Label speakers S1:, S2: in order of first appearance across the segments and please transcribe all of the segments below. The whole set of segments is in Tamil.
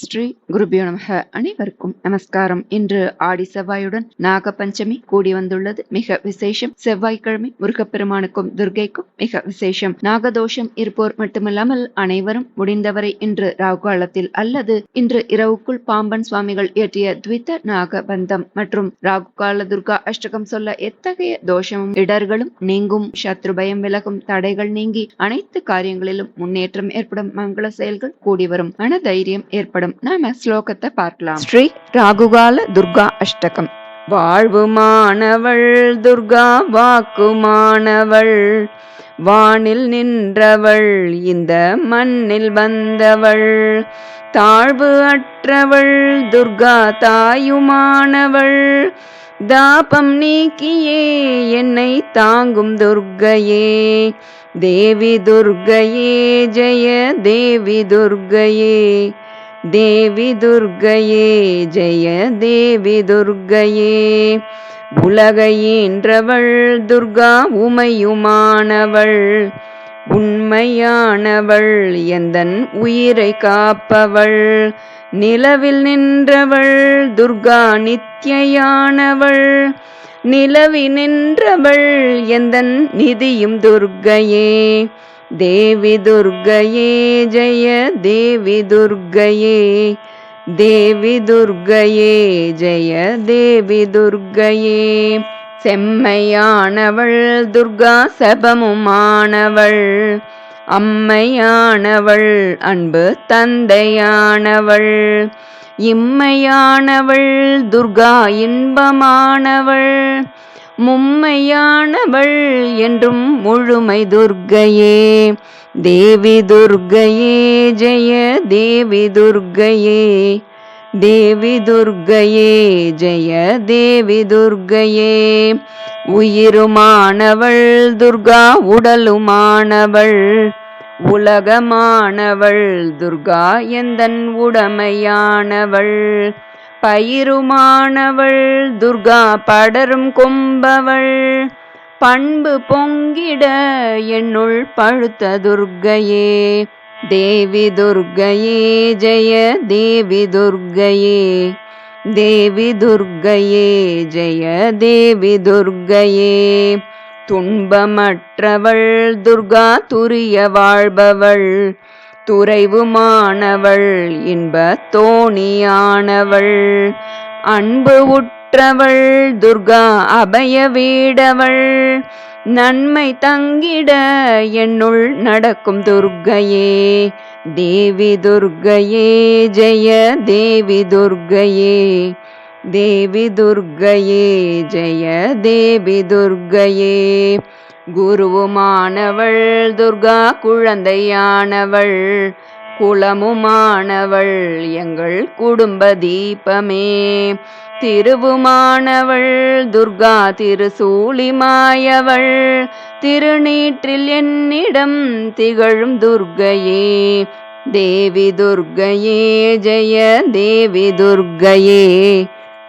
S1: ஸ்ரீ குருபியோ நமக. அனைவருக்கும் நமஸ்காரம். இன்று ஆடி செவ்வாயுடன் நாக பஞ்சமி கூடி வந்துள்ளது. மிக விசேஷம். செவ்வாய்க்கிழமை முருகப்பெருமானுக்கும் துர்கைக்கும் மிக விசேஷம். நாகதோஷம் இருப்போர் மட்டுமல்லாமல் அனைவரும் முடிந்தவரை இன்று ராகுகாலத்தில் அல்லது இன்று இரவுக்குள் பாம்பன் சுவாமிகள் இயற்றிய த்வித நாகபந்தம் மற்றும் ராகுகால துர்கா அஷ்டகம் சொல்ல எத்தகைய தோஷமும் இடர்களும் நீங்கும். சத்ரு பயம் விலகும். தடைகள் நீங்கி அனைத்து காரியங்களிலும் முன்னேற்றம் ஏற்படும். மங்கள செயல்கள் கூடி வரும். மன தைரியம் ஏற்படும் நாம ஸ்லோகத்தை பார்க்கலாம். ஸ்ரீ ராகுகால துர்கா அஷ்டகம். வாழ்வுமானவள் துர்கா வாக்குமானவள் வானில் நின்றவள் இந்த மண்ணில் வந்தவள். தாழ்வு அற்றவள் துர்கா தாயுமானவள். தாபம் நீக்கியே என்னை தாங்கும் துர்க்கையே தேவி துர்க்கையே ஜெய தேவி துர்க்கையே தேவி துர்க்கையே ஜெய தேவி துர்க்கையே உலகையின்றவள் துர்கா உமையுமானவள். உண்மையானவள் எந்தன் உயிரை காப்பவள். நிலவில் நின்றவள் துர்கா நித்தியானவள். நிலவி நின்றவள் எந்தன் நிதியும் துர்க்கையே தேவி துர்க்கையே ஜெய தேவி துர்க்கையே தேவி துர்க்கையே ஜெய தேவி துர்க்கையே செம்மையானவள் துர்கா சபமுமானவள். அம்மையானவள் அன்பு தந்தையானவள். இம்மையானவள் துர்கா இன்பமானவள். மும்மையானவள் என்றும் முழுமை துர்க்கையே. தேவி துர்க்கையே ஜெய தேவி துர்க்கையே. தேவி துர்க்கையே ஜெய தேவி துர்க்கையே. உயிருமானவள் துர்கா உடலுமானவள். உலகமானவள் துர்கா எந்தன் உடமையானவள். பயிருமானவள் துர்கா படரும் கொம்பவள். பண்பு பொங்கிட என்னுள் பழுத்த துர்க்கையே தேவி துர்க்கையே ஜெய தேவி துர்க்கையே தேவி துர்க்கையே ஜெய தேவி துர்க்கையே துன்பமற்றவள் துர்கா துரிய வாழ்பவள். துறைவுமானவள் இன்ப தோணியானவள். அன்பு உற்றவள் துர்கா அபய வீடவள். நன்மை தங்கிட என்னுள் நடக்கும் துர்க்கையே தேவி துர்க்கையே ஜெய தேவி துர்க்கையே தேவி துர்க்கையே ஜெய தேவி துர்க்கையே குருவுமானவள் துர்கா குழந்தையானவள் குலமுமானவள் எங்கள் குடும்ப தீபமே. திருவுமானவள் துர்கா திருசூலிமாயவள் திருநீற்றில் என்னிடம் திகழும் துர்கையே. தேவி துர்கையே ஜெய தேவி துர்கையே.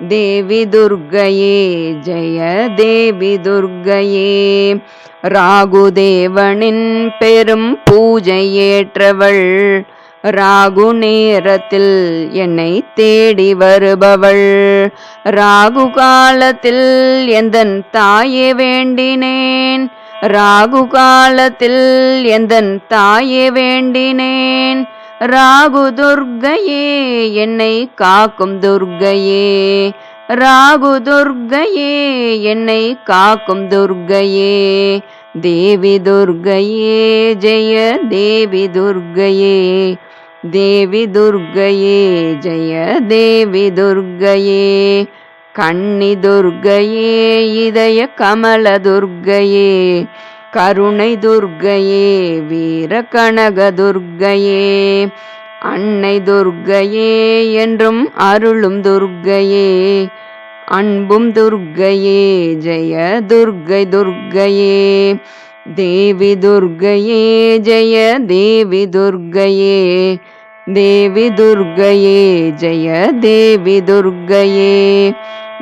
S1: தேவி துர்க்கையே ஜெய தேவி துர்க்கையே ராகுதேவனின் பெரும் பூஜை ஏற்றவள் ராகு நேரத்தில் என்னை தேடி வருபவள். ராகு காலத்தில் எந்தன் தாயே வேண்டினேன்? ராகு காலத்தில் எந்தன் தாயே வேண்டினேன்? ராகு துர்கையே என்னை காக்கும் துர்கையே. ராகு துர்கையே என்னை காக்கும் துர்கையே. தேவி துர்கையே ஜெய தேவி துர்கையே. தேவி துர்கையே ஜெய தேவி துர்கையே. கண்ணி துர்கையே இதய கமல துர்கையே. கருணை துர்கையே வீர கனக துர்கையே. அன்னை துர்கையே என்றும் அருளும் துர்கையே. அன்பும் துர்கையே ஜெய துர்கை துர்கையே. தேவி துர்கையே ஜெய தேவி துர்கையே. தேவி துர்கையே ஜெய தேவி துர்கையே.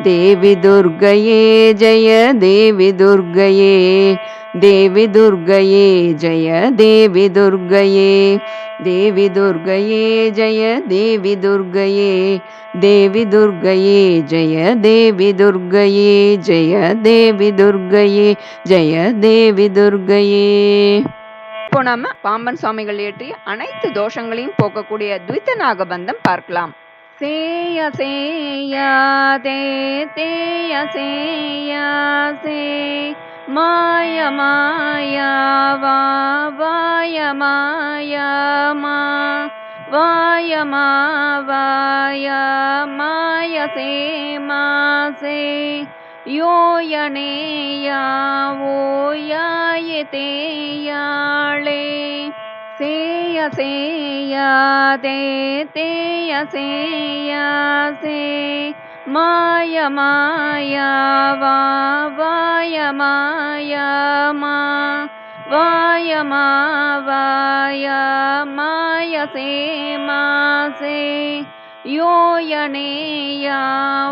S1: தேவி துர்கையே ஜெய தேவி துர்கையே தேவி துர்கையே ஜெய தேவி துர்கையே தேவி துர்கையே ஜெய தேவி துர்கையே தேவி துர்கையே ஜெய தேவி துர்கையே ஜெய தேவி துர்கையே ஜெய தேவி துர்கையே இப்போ நாம பாம்பன் சுவாமிகள் ஏற்றி அனைத்து தோஷங்களையும் போக்கக்கூடிய துவித்த நாகபந்தம் பார்க்கலாம். सेय सेयाते तेय सेयसे माय माया वा वाय माया मा। वाय मा वाय माय मायसे मासे यो ये या वो यायते याळे सेयसे ये माय माया वा वाय माया मा। वाय मा वाय माय से मा यो ये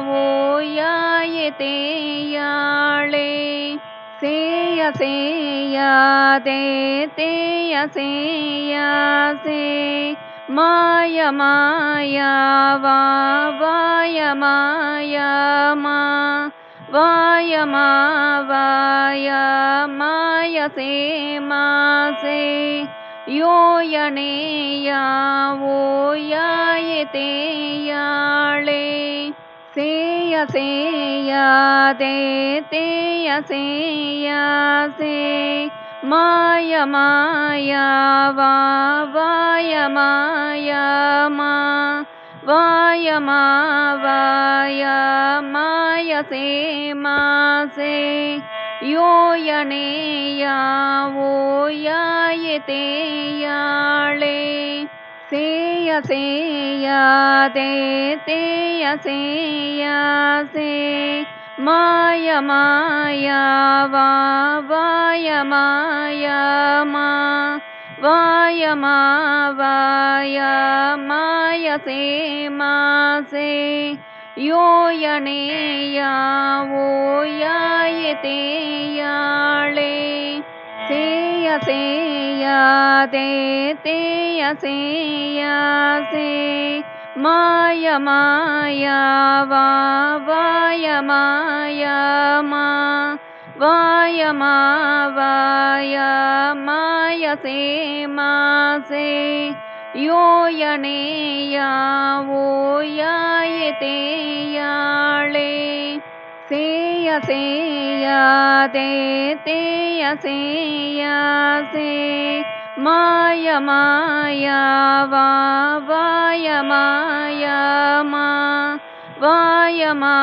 S1: वो यायते याळे सेय सेया ते तेय सेया से माय माया वा वाय माया मा। वाय मा वाय माय से मा से। यो ये या वो याय तियाळे ಸೇಯ ಸೇಯ ತೇ ತೇಯ ಸೇಯ ಸೇ ಮಾಯ ಮಾಯ ವಾಯ ಮಾಯ ಮಾ ವಾಯ ಮಾವಾಯ ಮಾಯ ಸೇ ಮಾ ಸೇ यो यणेया वो यायते याळे से ya se ya te te ya se ya se maya maya va vaya maya ma vaya ma vaya maya se ma se yo ya ne ya wo ya ye te ये तेन से माय माया वा वाय माया मा। वाय मा वाय मायसे मासे यो ये वो यायते याळे। यसे से माय माया वा वाय माया मा। वाय मा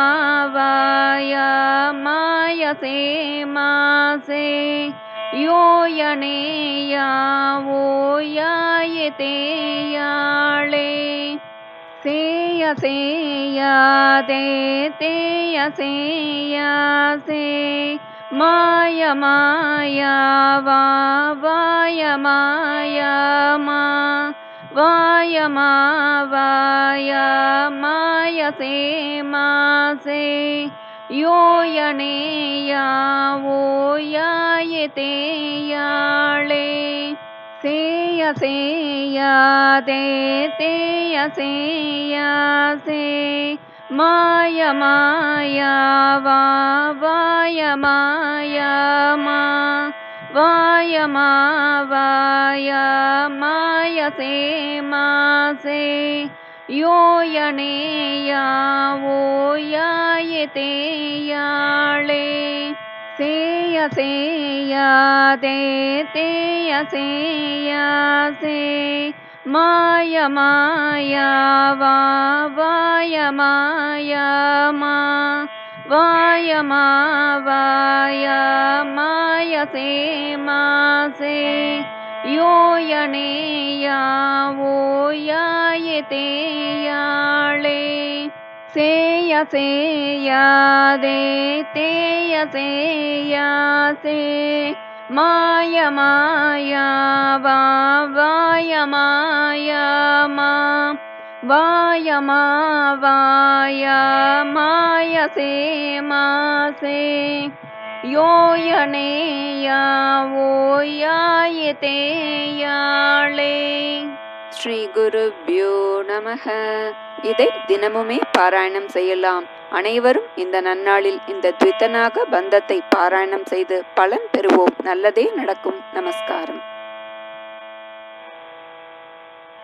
S1: वाय माय से मा से। यो ये वो याय तियाळे सेयसे य माय माया वा वाय माया मा। वाय मा वाय माय से मा यो ये या वो याय तिळे सियसे ये तयसेयसे मय माया वाय माया मा। वाय मा माय मायसे मा यो यणेया या वो याय तियाळे सेयसे माय माया वा वाय माया मा। वाय मा वाय मायसे मासे यो ये या यायते याळे। तिळे सेयसे यदे ते सेयासे माय माया वा वाय माया मा। वाय मा वाय मायसे
S2: मासे योयने य वो यायते
S1: याले श्रीगुरुभ्यो नमः। இதை தினமுமே பாராயணம் செய்யலாம். அனைவரும் இந்த நன்னாளில் இந்த துவித்தனாக பந்தத்தை பாராயணம் செய்து பலன் பெறுவோம். நல்லதே நடக்கும். நமஸ்காரம்.